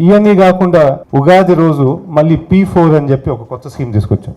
ఇవన్నీ కాకుండా ఉగాది రోజు మళ్ళీ పీ ఫోర్ అని చెప్పి ఒక కొత్త స్కీమ్ తీసుకొచ్చాం.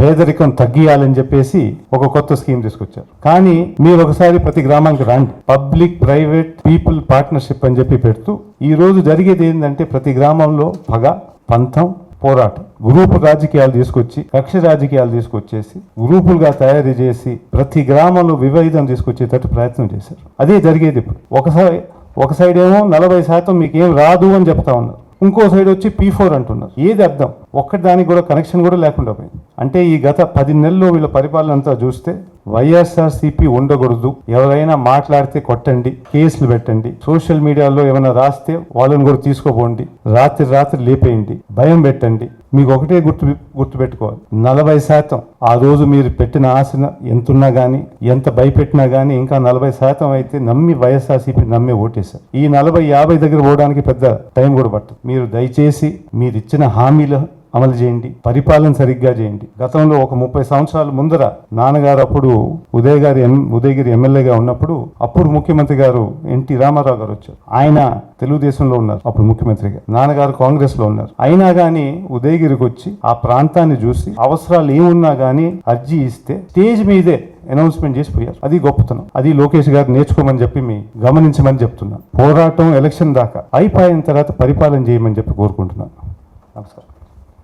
పేదరికం తగ్గియాలని చెప్పేసి ఒక కొత్త స్కీమ్ తీసుకొచ్చారు కానీ మీరు ఒకసారి ప్రతి గ్రామానికి రండి. పబ్లిక్ ప్రైవేట్ పీపుల్ పార్ట్నర్షిప్ అని చెప్పి పెడుతూ ఈ రోజు జరిగేది ఏంటంటే ప్రతి గ్రామంలో పగ పంతం పోరాటం. గ్రూపు రాజకీయాలు తీసుకొచ్చి కక్ష రాజకీయాలు తీసుకొచ్చేసి గ్రూపులుగా తయారు చేసి ప్రతి గ్రామంలో విభేదం తీసుకొచ్చేటట్టు ప్రయత్నం చేశారు. అదే జరిగేది ఇప్పుడు. ఒకసారి ఒక సైడ్ ఏమో నలభై శాతం మీకు ఏం రాదు అని చెప్తా ఉన్నారు. ఇంకో సైడ్ వచ్చి పీ ఫోర్ అంటున్నారు. ఏది అర్థం? ఒక్కటి దానికి కూడా కనెక్షన్ కూడా లేకుండా పోయింది. అంటే ఈ గత పది నెలల్లో వీళ్ళ పరిపాలన అంతా చూస్తే వైఎస్ఆర్సీపీ ఉండకూడదు. ఎవరైనా మాట్లాడితే కొట్టండి కేసులు పెట్టండి. సోషల్ మీడియాలో ఏమైనా రాస్తే వాళ్ళని కూడా తీసుకోపోండి. రాత్రి రాత్రి లేపేయండి. భయం పెట్టండి. మీకు ఒకటే గుర్తు గుర్తు పెట్టుకోవాలి. నలభై శాతం ఆ రోజు మీరు పెట్టిన ఆశన ఎంతున్నా కానీ ఎంత భయపెట్టినా కానీ ఇంకా నలభై శాతం అయితే నమ్మి వైఎస్ఆర్సీపీ నమ్మి ఓటేశారు. ఈ నలభై యాభై దగ్గర పోవడానికి పెద్ద టైం కూడా పట్టదు. మీరు దయచేసి మీరు ఇచ్చిన హామీలు అమలు చేయండి. పరిపాలన సరిగ్గా చేయండి. గతంలో ఒక ముప్పై సంవత్సరాల ముందర నాన్నగారు అప్పుడు ఉదయ్ గారి ఎం ఉదయగిరి ఎమ్మెల్యేగా ఉన్నప్పుడు అప్పుడు ముఖ్యమంత్రి గారు ఎన్టీ రామారావు గారు వచ్చారు. ఆయన తెలుగుదేశంలో ఉన్నారు. అప్పుడు ముఖ్యమంత్రిగా నాన్నగారు కాంగ్రెస్లో ఉన్నారు. అయినా కానీ ఉదయగిరికి వచ్చి ఆ ప్రాంతాన్ని చూసి అవసరాలు ఏమున్నా కానీ అర్జీ ఇస్తే స్టేజ్ మీదే అనౌన్స్మెంట్ చేసి పోయారు. అది గొప్పతనం. అది లోకేష్ గారు నేర్చుకోమని చెప్పి మీ గమనించమని చెప్తున్నాను. పోరాటం ఎలక్షన్ దాకా అయిపోయిన తర్వాత పరిపాలన చేయమని చెప్పి కోరుకుంటున్నాను. నమస్కారం.